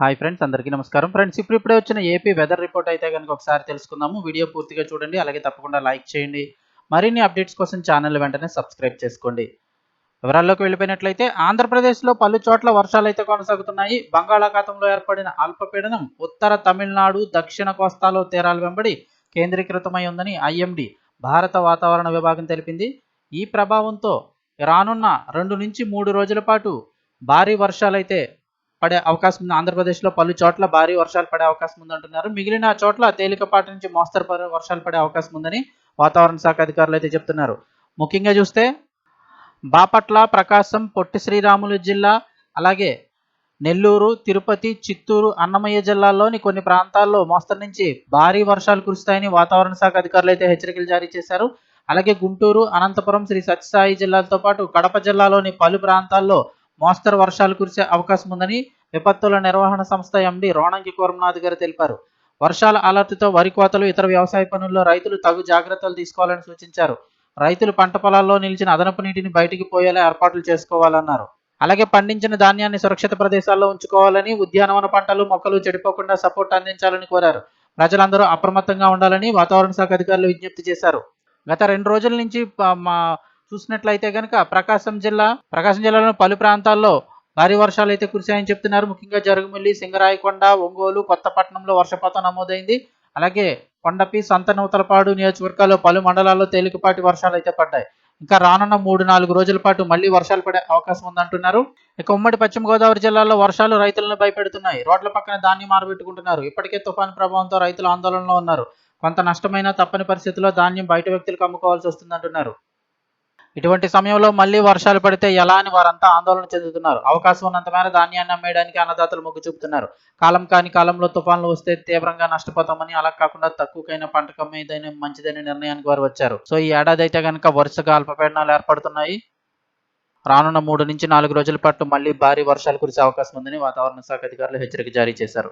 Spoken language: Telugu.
హాయ్ ఫ్రెండ్స్ అందరికీ నమస్కారం. ఫ్రెండ్స్ ఇప్పుడు ఇప్పుడే వచ్చిన ఏపీ వెదర్ రిపోర్ట్ అయితే కనుక ఒకసారి తెలుసుకుందాము. వీడియో పూర్తిగా చూడండి అలాగే తప్పకుండా లైక్ చేయండి. మరిన్ని అప్డేట్స్ కోసం ఛానల్ వెంటనే సబ్స్క్రైబ్ చేసుకోండి. వివరాల్లోకి వెళ్ళిపోయినట్లయితే ఆంధ్రప్రదేశ్లో పలు చోట్ల వర్షాలు అయితే కొనసాగుతున్నాయి. బంగాళాఖాతంలో ఏర్పడిన అల్పపీడనం ఉత్తర తమిళనాడు దక్షిణ కోస్తాలో తీరాలు వెంబడి కేంద్రీకృతమై ఉందని ఐఎండి భారత వాతావరణ విభాగం తెలిపింది. ఈ ప్రభావంతో రానున్న రెండు నుంచి మూడు రోజుల పాటు భారీ వర్షాలైతే పడే అవకాశం ఉంది. ఆంధ్రప్రదేశ్లో పలు చోట్ల భారీ వర్షాలు పడే అవకాశం ఉంది అంటున్నారు. మిగిలిన చోట్ల తేలికపాటి నుంచి మోస్తరు వర్షాలు పడే అవకాశం ఉందని వాతావరణ శాఖ అధికారులు అయితే చెప్తున్నారు. ముఖ్యంగా చూస్తే బాపట్ల ప్రకాశం పొట్టి శ్రీరాములు జిల్లా అలాగే నెల్లూరు తిరుపతి చిత్తూరు అన్నమయ్య జిల్లాల్లోని కొన్ని ప్రాంతాల్లో మోస్తరు నుంచి భారీ వర్షాలు కురుస్తాయని వాతావరణ శాఖ అధికారులు అయితే హెచ్చరికలు జారీ చేశారు. అలాగే గుంటూరు అనంతపురం శ్రీ సత్యసాయి జిల్లాలతో పాటు కడప జిల్లాలోని పలు ప్రాంతాల్లో మోస్తరు వర్షాలు కురిసే అవకాశం ఉందని విపత్తుల నిర్వహణ సంస్థ ఎండి రోణంకి కోరమనాథ్ గారు తెలిపారు. వర్షాల అలర్ట్తో వరి కోతలు ఇతర వ్యవసాయ పనుల్లో రైతులు తగు జాగ్రత్తలు తీసుకోవాలని సూచించారు. రైతులు పంట పొలాల్లో నిలిచిన అదనపు నీటిని బయటికి పోయేలా ఏర్పాట్లు చేసుకోవాలన్నారు. అలాగే పండించిన ధాన్యాన్ని సురక్షిత ప్రదేశాల్లో ఉంచుకోవాలని ఉద్యానవన పంటలు మొక్కలు చెడిపోకుండా సపోర్ట్ అందించాలని కోరారు. ప్రజలందరూ అప్రమత్తంగా ఉండాలని వాతావరణ శాఖ అధికారులు విజ్ఞప్తి చేశారు. గత రెండు రోజుల నుంచి మా చూసినట్లయితే కనుక ప్రకాశం జిల్లా ప్రకాశం జిల్లాలో పలు ప్రాంతాల్లో భారీ వర్షాలు అయితే కురిశాయని చెప్తున్నారు. ముఖ్యంగా జరుగుమిల్లి సింగరాయకొండ ఒంగోలు కొత్తపట్నంలో వర్షపాతం నమోదైంది. అలాగే కొండపి సంతనూతలపాడు నియోజకవర్గాల్లో పలు మండలాల్లో తేలికపాటి వర్షాలు అయితే పడ్డాయి. ఇంకా రానున్న మూడు నాలుగు రోజుల పాటు మళ్ళీ వర్షాలు పడే అవకాశం ఉందంటున్నారు. ఇక ఉమ్మడి పశ్చిమ గోదావరి జిల్లాలో వర్షాలు రైతులను భయపెడుతున్నాయి. రోడ్ల పక్కన ధాన్యం మారబెట్టుకుంటున్నారు ఇప్పటికే తుఫాను ప్రభావంతో రైతులు ఆందోళనలో ఉన్నారు. కొంత నష్టమైన తప్పని పరిస్థితుల్లో ధాన్యం బయట వ్యక్తులకు అమ్ముకోవాల్సి వస్తుందంటున్నారు. ఇటువంటి సమయంలో మళ్ళీ వర్షాలు పడితే ఎలా అని వారంతా ఆందోళన చెందుతున్నారు. అవకాశం ఉన్నంత మేర ధాన్యాన్ని అమ్మేయడానికి అన్నదాతలు మొగ్గు చూపుతున్నారు. కాలం కాని కాలంలో తుఫాన్లు వస్తే తీవ్రంగా నష్టపోతామని అలా కాకుండా తక్కువకైన పంటకు అమ్మేదైనా మంచిదైన నిర్ణయానికి వారు వచ్చారు. సో ఈ ఏడాది అయితే కనుక వరుసగా అల్పపీడనాలు ఏర్పడుతున్నాయి. రానున్న మూడు నుంచి నాలుగు రోజుల పాటు మళ్ళీ భారీ వర్షాలు కురిసే అవకాశం ఉందని వాతావరణ శాఖ అధికారులు హెచ్చరిక జారీ చేశారు.